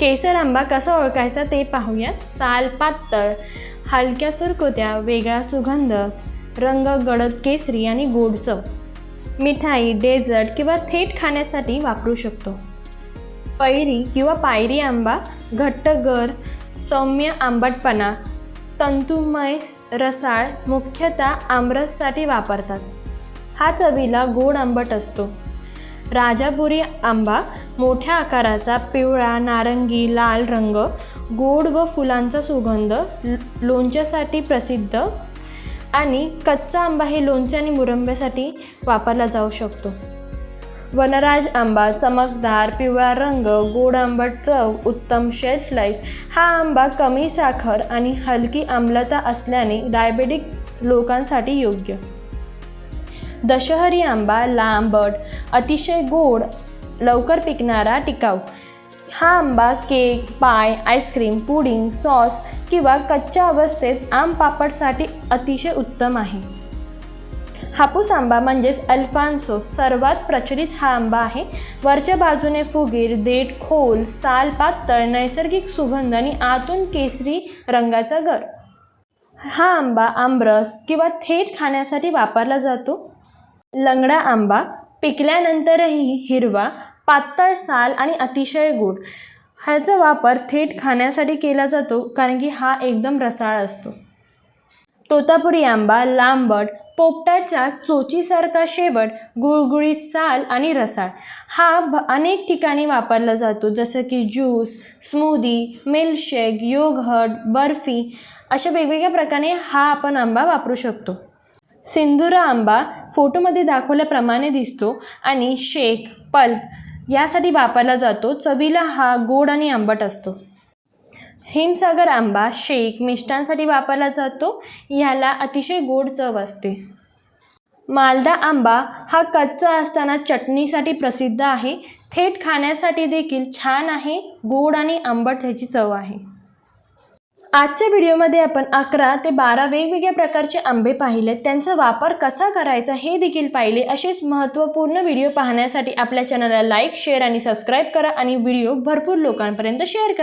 केसर आंबा कसा ओळखायचा ते पाहूयात. साल पातळ हलक्या सुरकुत्या वेगळा सुगंध रंग गडद केसरी आणि गोड चव. मिठाई डेझर्ट किंवा थेट खाण्यासाठी वापरू शकतो. पैरी किंवा पायरी आंबा घट्टगर सौम्य आंबटपणा तंतुमय रसाळ मुख्यतः आमरससाठी वापरतात. हा चवीला गोड आंबट असतो. राजापुरी आंबा मोठ्या आकाराचा पिवळा नारंगी लाल रंग गोड व फुलांचा सुगंध लोणच्यासाठी प्रसिद्ध. आणि कच्चा आंबा हे लोणचे आणि मुरंब्यासाठी वापरला जाऊ शकतो. वनराज आंबा चमकदार पिवळा रंग गोड आंबट चव उत्तम शेल्फ लाईफ हा आंबा कमी साखर आणि हलकी आम्लता असल्याने डायबेटिक लोकांसाठी योग्य. दशहरी आंबा लांबट अतिशय गोड लवकर पिकणारा टिकाऊ. हा आंबा केक पाय आईस्क्रीम पुडिंग सॉस किंवा कच्च्या अवस्थेत आम पापडसाठी अतिशय उत्तम आहे. हापूस आंबा म्हणजेच अल्फान्सो सर्वात प्रचलित हा आंबा आहे. वरच्या बाजूने फुगीर देठ खोल साल पातळ नैसर्गिक सुगंध आणि आतून केसरी रंगाचा गर. हा आंबा आंबरस किंवा थेट खाण्यासाठी वापरला जातो. लंगडा आंबा पिकल्यानंतरही हिरवा पातळ साल आणि अतिशय गोड ह्याचा वापर थेट खाण्यासाठी केला जातो कारण की हा एकदम रसाळ असतो. तोतापुरी आंबा लांबट पोपटाच्या चोचीसारखा शेवट गुळगुळीत साल आणि रसाळ. हा भ अनेक ठिकाणी वापरला जातो जसं की juice smoothie milkshake yogurt barfi अशा वेगवेगळ्या प्रकारे हा आपण आंबा वापरू शकतो. सिंदूर आंबा फोटोमध्ये दाखवल्याप्रमाणे दिसतो आणि शेक पल्प यासाठी वापरला जातो. चवीला हा गोड आणि आंबट असतो. हिमसागर आंबा शेक मिष्टांसाठी वापरला जातो. याला अतिशय गोड चव असते. मालदा आंबा हा कच्चा असताना चटणीसाठी प्रसिद्ध आहे. थेट खाण्यासाठी देखील छान आहे. गोड आणि आंबट ह्याची चव आहे. आजच्या व्हिडिओमध्ये आपण अकरा ते बारा वेगवेगळ्या प्रकारचे आंबे पाहिले. त्यांचा वापर कसा करायचा हे देखील पाहिले. असेच महत्त्वपूर्ण व्हिडिओ पाहण्यासाठी आपल्या चॅनलला लाईक शेअर आणि सबस्क्राईब करा आणि व्हिडिओ भरपूर लोकांपर्यंत शेअर करा.